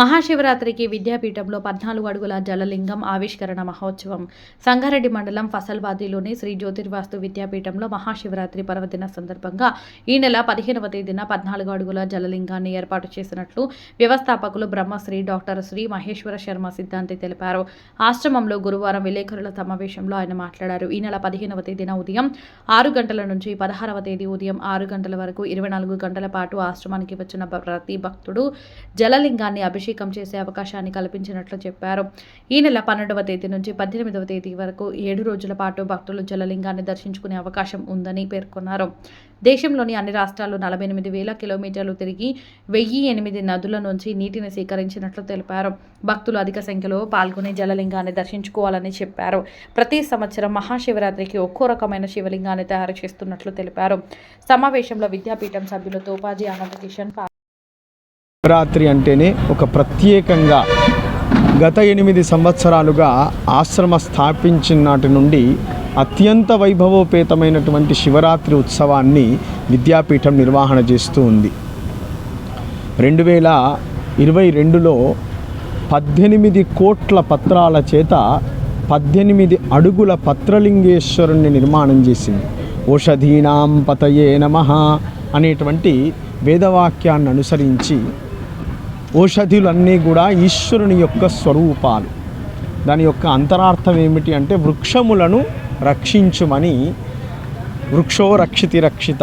మహాశివరాత్రికి విద్యాపీఠంలో పద్నాలుగు అడుగుల జలలింగం ఆవిష్కరణ మహోత్సవం. సంగారెడ్డి మండలం ఫసల్వాదిలోని శ్రీ జ్యోతిర్వాస్తు విద్యాపీఠంలో మహాశివరాత్రి పర్వదిన సందర్భంగా ఈ నెల పదిహేనవ తేదీన పద్నాలుగు అడుగుల జలలింగాన్ని ఏర్పాటు చేసినట్లు వ్యవస్థాపకులు బ్రహ్మశ్రీ డాక్టర్ శ్రీ మహేశ్వర శర్మ సిద్ధాంతి తెలిపారు. ఆశ్రమంలో గురువారం విలేకరుల సమావేశంలో ఆయన మాట్లాడారు. ఈ నెల పదిహేనవ తేదీన ఉదయం ఆరు గంటల నుంచి పదహారవ తేదీ ఉదయం ఆరు గంటల వరకు ఇరవై నాలుగు గంటల పాటు ఆశ్రమానికి వచ్చిన ప్రతి భక్తుడు జలలింగాన్ని అభిషేకం చేసే అవకాశాన్ని కల్పించినట్లు చెప్పారు. ఈ నెల పన్నెండవ తేదీ నుంచి పద్దెనిమిదవ తేదీ వరకు ఏడు రోజుల పాటు భక్తులు జలలింగాన్ని దర్శించుకునే అవకాశం ఉందని పేర్కొన్నారు. దేశంలోని అన్ని రాష్ట్రాలు నలభై ఎనిమిది వేల కిలోమీటర్లు తిరిగి వెయ్యి ఎనిమిది నదుల నుంచి నీటిని సేకరించినట్లు తెలిపారు. భక్తులు అధిక సంఖ్యలో పాల్గొని జలలింగాన్ని దర్శించుకోవాలని చెప్పారు. ప్రతి సంవత్సరం మహాశివరాత్రికి ఒక్కో రకమైన శివలింగాన్ని తయారు చేస్తున్నట్లు తెలిపారు. సమావేశంలో విద్యాపీఠం సభ్యులు తోపాజీ ఆనందకిషన్ కిషన్ శివరాత్రి అంటేనే ఒక ప్రత్యేకంగా గత ఎనిమిది సంవత్సరాలుగా ఆశ్రమ స్థాపించిన నాటి నుండి అత్యంత వైభవోపేతమైనటువంటి శివరాత్రి ఉత్సవాన్ని విద్యాపీఠం నిర్వహణ చేస్తూ ఉంది. రెండు వేల ఇరవై రెండులో పద్దెనిమిది కోట్ల పత్రాల చేత పద్దెనిమిది అడుగుల పత్రలింగేశ్వరుణ్ణి నిర్మాణం చేసింది. ఓషధీనాం పతయే నమ అనేటువంటి వేదవాక్యాన్ని అనుసరించి ఓషధులన్నీ కూడా ఈశ్వరుని యొక్క స్వరూపాలు. దాని యొక్క అంతరార్థం ఏమిటి అంటే వృక్షములను రక్షించుమని వృక్షో రక్షితి రక్షిత.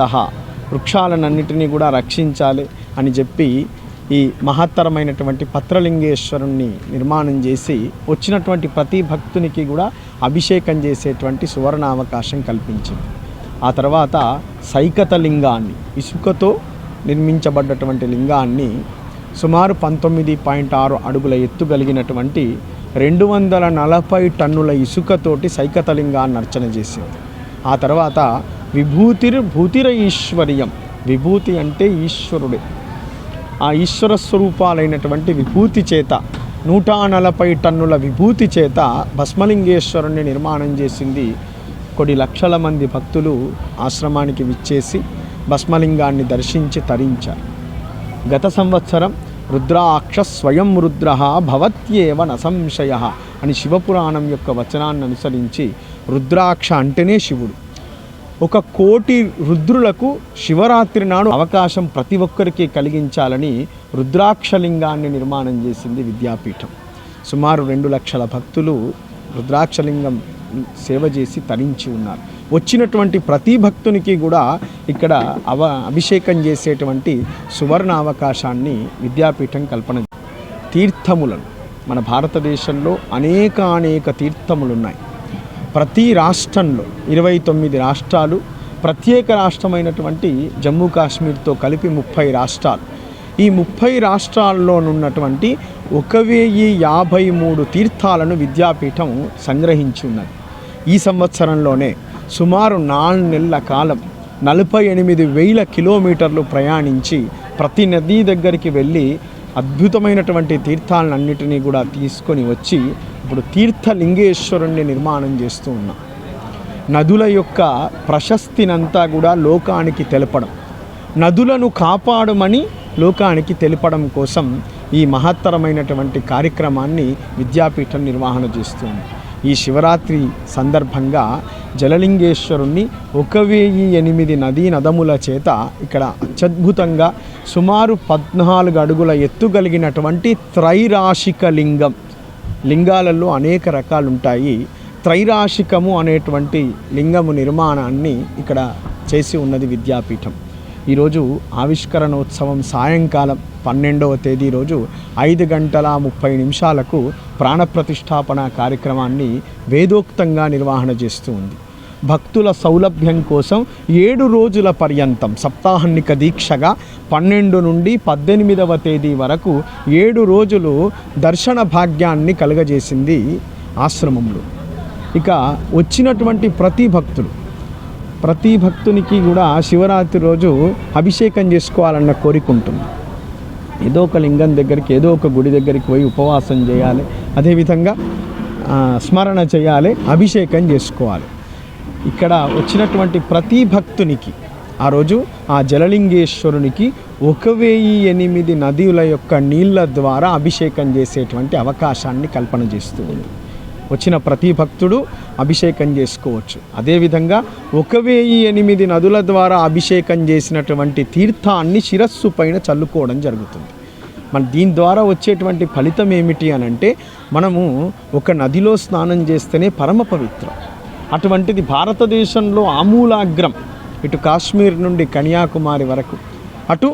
వృక్షాలన్నిటినీ కూడా రక్షించాలి అని చెప్పి ఈ మహత్తరమైనటువంటి పత్రలింగేశ్వరుణ్ణి నిర్మాణం చేసి వచ్చినటువంటి ప్రతి భక్తునికి కూడా అభిషేకం చేసేటువంటి సువర్ణ అవకాశం కల్పించింది. ఆ తర్వాత సైకత లింగాన్ని ఇసుకతో నిర్మించబడ్డటువంటి లింగాన్ని సుమారు పంతొమ్మిది పాయింట్ ఆరు అడుగుల ఎత్తు కలిగినటువంటి రెండు వందల నలభై టన్నుల ఇసుకతోటి సైకతలింగాన్ని అర్చన చేసింది. ఆ తర్వాత విభూతిర్ భూతిర ఈశ్వర్యం విభూతి అంటే ఈశ్వరుడే. ఆ ఈశ్వర స్వరూపాలైనటువంటి విభూతి చేత నూట నలభై టన్నుల విభూతి చేత భస్మలింగేశ్వరుణ్ణి నిర్మాణం చేసింది కొన్ని లక్షల మంది భక్తులు ఆశ్రమానికి విచ్చేసి భస్మలింగాన్ని దర్శించి తరించారు. గత సంవత్సరం రుద్రాక్ష స్వయం రుద్ర భవత్యేవ నసంశయ అని శివపురాణం యొక్క వచనాన్ని అనుసరించి రుద్రాక్ష అంటేనే శివుడు. ఒక కోటి రుద్రులకు శివరాత్రి నాడు అవకాశం ప్రతి ఒక్కరికి కలిగించాలని రుద్రాక్షలింగాన్ని నిర్మాణం చేసింది విద్యాపీఠం. సుమారు రెండు లక్షల భక్తులు రుద్రాక్షలింగం సేవ చేసి తరించి ఉన్నారు. వచ్చినటువంటి ప్రతి భక్తునికి కూడా ఇక్కడ అవ అభిషేకం చేసేటువంటి సువర్ణ అవకాశాన్ని విద్యాపీఠం కల్పన తీర్థములను. మన భారతదేశంలో అనేక అనేక తీర్థములు ఉన్నాయి ప్రతి రాష్ట్రంలో ఇరవై తొమ్మిది రాష్ట్రాలు ప్రత్యేక రాష్ట్రమైనటువంటి జమ్మూ కాశ్మీర్తో కలిపి ముప్పై రాష్ట్రాలు. ఈ ముప్పై రాష్ట్రాల్లోనున్నటువంటి ఒక వెయ్యి యాభై మూడు తీర్థాలను విద్యాపీఠం సంగ్రహించి ఉన్నది ఈ సంవత్సరంలోనే సుమారు నాలుగు నెలల కాలం నలభై ఎనిమిది వేల కిలోమీటర్లు ప్రయాణించి ప్రతి నదీ దగ్గరికి వెళ్ళి అద్భుతమైనటువంటి తీర్థాలన్నిటినీ కూడా తీసుకొని వచ్చి ఇప్పుడు తీర్థలింగేశ్వరుణ్ణి నిర్మాణం చేస్తూ ఉన్నాం. నదుల యొక్క ప్రశస్తినంతా కూడా లోకానికి తెలపడం నదులను కాపాడమని లోకానికి తెలపడం కోసం ఈ మహత్తరమైనటువంటి కార్యక్రమాన్ని విద్యాపీఠం నిర్వహణ చేస్తుంది ఈ శివరాత్రి సందర్భంగా జలలింగేశ్వరుణ్ణి ఒక వెయ్యి ఎనిమిది నదీ నదముల చేత ఇక్కడ అత్యద్భుతంగా సుమారు పద్నాలుగు అడుగుల ఎత్తు కలిగినటువంటి త్రైరాశిక లింగం. లింగాలలో అనేక రకాలు ఉంటాయి త్రైరాశికము అనేటువంటి లింగము నిర్మాణాన్ని ఇక్కడ చేసి ఉన్నది విద్యాపీఠం. ఈరోజు ఆవిష్కరణోత్సవం సాయంకాలం పన్నెండవ తేదీ రోజు ఐదు గంటల ముప్పై నిమిషాలకు ప్రాణప్రతిష్టాపన కార్యక్రమాన్ని వేదోక్తంగా నిర్వహణ చేస్తూ ఉంది. భక్తుల సౌలభ్యం కోసం ఏడు రోజుల పర్యంతం సప్తాహన్నిక దీక్షగా పన్నెండు నుండి పద్దెనిమిదవ తేదీ వరకు ఏడు రోజులు దర్శన భాగ్యాన్ని కలుగజేసింది ఆశ్రమంలో. ఇక వచ్చినటువంటి ప్రతి భక్తులు ప్రతి భక్తునికి కూడా శివరాత్రి రోజు అభిషేకం చేసుకోవాలన్న కోరిక ఉంటుంది. ఏదో ఒక లింగం దగ్గరికి ఏదో ఒక గుడి దగ్గరికి పోయి ఉపవాసం చేయాలి. అదేవిధంగా స్మరణ చేయాలి అభిషేకం చేసుకోవాలి. ఇక్కడ వచ్చినటువంటి ప్రతి భక్తునికి ఆ రోజు ఆ జలలింగేశ్వరునికి ఒక వెయ్యి ఎనిమిది నదుల యొక్క నీళ్ళ ద్వారా అభిషేకం చేసేటువంటి అవకాశాన్ని కల్పన చేస్తూ ఉంది. వచ్చిన ప్రతి భక్తుడు అభిషేకం చేసుకోవచ్చు. అదేవిధంగా ఒక వెయ్యి ఎనిమిది నదుల ద్వారా అభిషేకం చేసినటువంటి తీర్థాన్ని శిరస్సు పైన చల్లుకోవడం జరుగుతుంది. మన దీని ద్వారా వచ్చేటువంటి ఫలితం ఏమిటి అని అంటే మనము ఒక నదిలో స్నానం చేస్తేనే పరమ పవిత్రం. అటువంటిది భారతదేశంలో ఆమూలాగ్రం. ఇటు కాశ్మీర్ నుండి కన్యాకుమారి వరకు అటు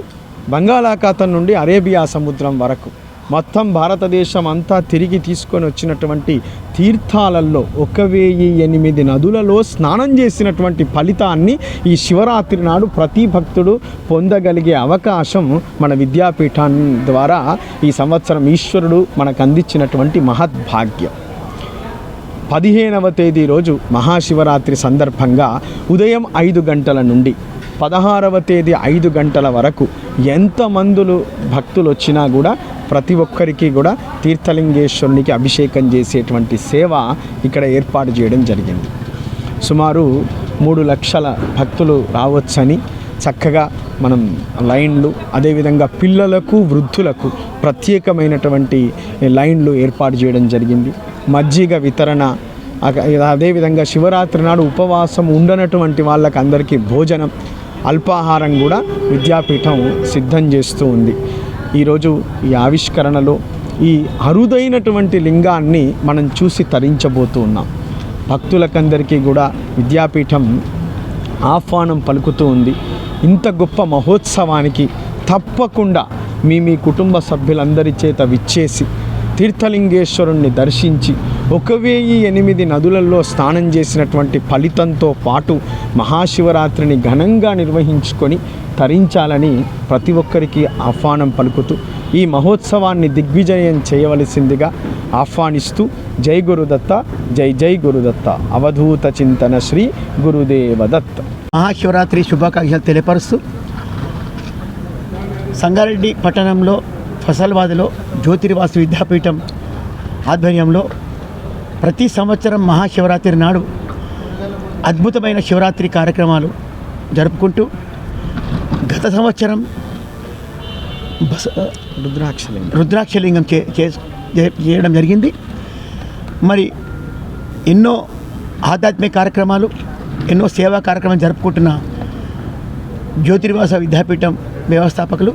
బంగాళాఖాతం నుండి అరేబియా సముద్రం వరకు మొత్తం భారతదేశం అంతా తిరిగి తీసుకొని వచ్చినటువంటి తీర్థాలలో ఒక వెయ్యి ఎనిమిది నదులలో స్నానం చేసినటువంటి ఫలితాన్ని ఈ శివరాత్రి నాడు ప్రతి భక్తుడు పొందగలిగే అవకాశం మన విద్యాపీఠం ద్వారా ఈ సంవత్సరం ఈశ్వరుడు మనకు అందించినటువంటి మహద్భాగ్యం. పదిహేనవ తేదీ రోజు మహాశివరాత్రి సందర్భంగా ఉదయం ఐదు గంటల నుండి పదహారవ తేదీ ఐదు గంటల వరకు ఎంతమందులు భక్తులు వచ్చినా కూడా ప్రతి ఒక్కరికి కూడా తీర్థలింగేశ్వరునికి అభిషేకం చేసేటువంటి సేవ ఇక్కడ ఏర్పాటు చేయడం జరిగింది. సుమారు మూడు లక్షల భక్తులు రావచ్చని చక్కగా మనం లైన్లు అదేవిధంగా పిల్లలకు వృద్ధులకు ప్రత్యేకమైనటువంటి లైన్లు ఏర్పాటు చేయడం జరిగింది. మజ్జిగ వితరణ అదేవిధంగా శివరాత్రి నాడు ఉపవాసం ఉండనటువంటి వాళ్ళకి అందరికీ భోజనం అల్పాహారం కూడా విద్యాపీఠం సిద్ధం చేస్తూ ఉంది. ఈరోజు ఈ ఆవిష్కరణలో ఈ అరుదైనటువంటి లింగాన్ని మనం చూసి తరించబోతూ ఉన్నాం. భక్తులకందరికీ కూడా విద్యాపీఠం ఆహ్వానం పలుకుతూ ఉంది. ఇంత గొప్ప మహోత్సవానికి తప్పకుండా మీ మీ కుటుంబ సభ్యులందరి చేత విచ్చేసి తీర్థలింగేశ్వరుణ్ణి దర్శించి ఒక వెయ్యి ఎనిమిది నదులలో స్నానం చేసినటువంటి ఫలితంతో పాటు మహాశివరాత్రిని ఘనంగా నిర్వహించుకొని తరించాలని ప్రతి ఒక్కరికి ఆహ్వానం పలుకుతూ ఈ మహోత్సవాన్ని దిగ్విజయం చేయవలసిందిగా ఆహ్వానిస్తూ జై గురుదత్త జై జై గురుదత్త. అవధూత చింతన శ్రీ గురుదేవదత్ మహాశివరాత్రి శుభాకాంక్షలు తెలియపరుస్తూ సంగారెడ్డి పట్టణంలో ఫసల్వాదిలో జ్యోతిర్వాసు విద్యాపీఠం ఆధ్వర్యంలో ప్రతి సంవత్సరం మహాశివరాత్రి నాడు అద్భుతమైన శివరాత్రి కార్యక్రమాలు జరుపుకుంటూ గత సంవత్సరం బస రుద్రాక్షలింగం. రుద్రాక్షలింగం చే చేయడం జరిగింది. మరి ఎన్నో ఆధ్యాత్మిక కార్యక్రమాలు ఎన్నో సేవా కార్యక్రమాలు జరుపుకుంటున్న జ్యోతిర్వాస విద్యాపీఠం వ్యవస్థాపకులు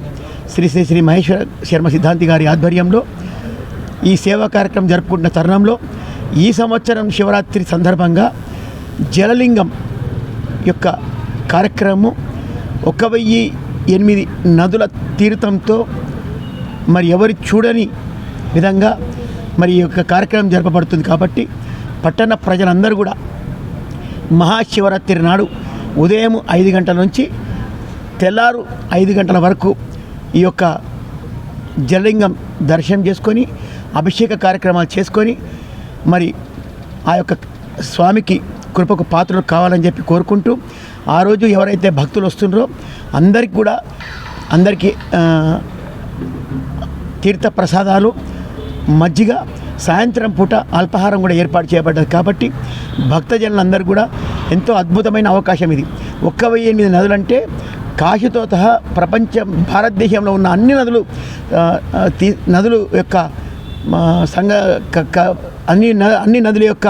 శ్రీ శ్రీ శ్రీ మహేశ్వర శర్మ సిద్ధాంతి గారి ఆధ్వర్యంలో ఈ సేవా కార్యక్రమం జరుపుకుంటున్న తరుణంలో ఈ సంవత్సరం శివరాత్రి సందర్భంగా జలలింగం యొక్క కార్యక్రమం ఒక వెయ్యి ఎనిమిది నదుల తీర్థంతో మరి ఎవరు చూడని విధంగా మరి ఈ యొక్క కార్యక్రమం జరపబడుతుంది కాబట్టి పట్టణ ప్రజలందరూ కూడా మహాశివరాత్రి నాడు ఉదయం ఐదు గంటల నుంచి తెల్లారు ఐదు గంటల వరకు ఈ యొక్క జలలింగం దర్శనం చేసుకొని అభిషేక కార్యక్రమాలు చేసుకొని మరి ఆ యొక్క స్వామికి కృపకు పాత్రలు కావాలని చెప్పి కోరుకుంటూ ఆ రోజు ఎవరైతే భక్తులు వస్తుండ్రో అందరికి కూడా అందరికీ తీర్థ ప్రసాదాలు మజ్జిగ సాయంత్రం పూట అల్పాహారం కూడా ఏర్పాటు చేయబడ్డది కాబట్టి భక్తజనులందరూ కూడా ఎంతో అద్భుతమైన అవకాశం ఇది. ఒక్క వెయ్యి ఎనిమిది నదులంటే కాశీతో సహా ప్రపంచం భారతదేశంలో ఉన్న అన్ని నదులు తీ- నదులు యొక్క సంఘ అన్ని న అన్ని నదుల యొక్క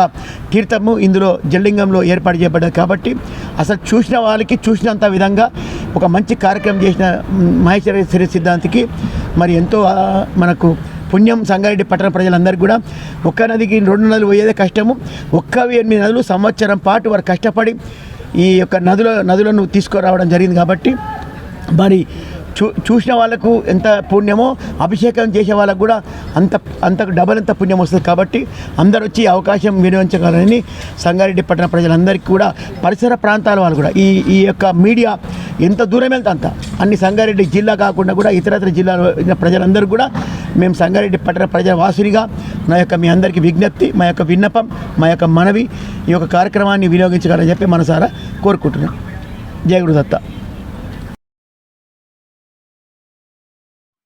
తీర్థము ఇందులో జల్లింగంలో ఏర్పాటు చేయబడ్డది. కాబట్టి అసలు చూసిన వాళ్ళకి చూసినంత విధంగా ఒక మంచి కార్యక్రమం చేసిన మ్, మహేశ్వర సిద్ధాంతికి మరి ఎంతో మనకు పుణ్యం సంగారెడ్డి పట్టణ ప్రజలందరికీ కూడా ఒక్క నదికి రెండు నదులు పోయేదే కష్టము. ఒక్క ఎనిమిది నదులు సంవత్సరం పాటు వారు కష్టపడి ఈ యొక్క నదుల నదులను తీసుకురావడం జరిగింది కాబట్టి మరి చూ చూసిన వాళ్ళకు ఎంత పుణ్యమో అభిషేకం చేసే వాళ్ళకు కూడా అంత అంత డబల్ అంత పుణ్యం వస్తుంది కాబట్టి అందరూ వచ్చి అవకాశం వినియోగించగలరని సంగారెడ్డి పట్టణ ప్రజలందరికీ కూడా పరిసర ప్రాంతాల వాళ్ళు కూడా ఈ ఈ యొక్క మీడియా ఎంత దూరం వెళ్తే అంత అన్ని సంగారెడ్డి జిల్లా కాకుండా కూడా ఇతరత్ర జిల్లాలో ప్రజలందరూ కూడా మేము సంగారెడ్డి పట్టణ ప్రజల వాసునిగా నా యొక్క మీ అందరికీ విజ్ఞప్తి మా యొక్క విన్నపం మా యొక్క మనవి ఈ యొక్క కార్యక్రమాన్ని వినియోగించగలని చెప్పి మనసారా కోరుకుంటున్నాం. జయ గురుదత్త.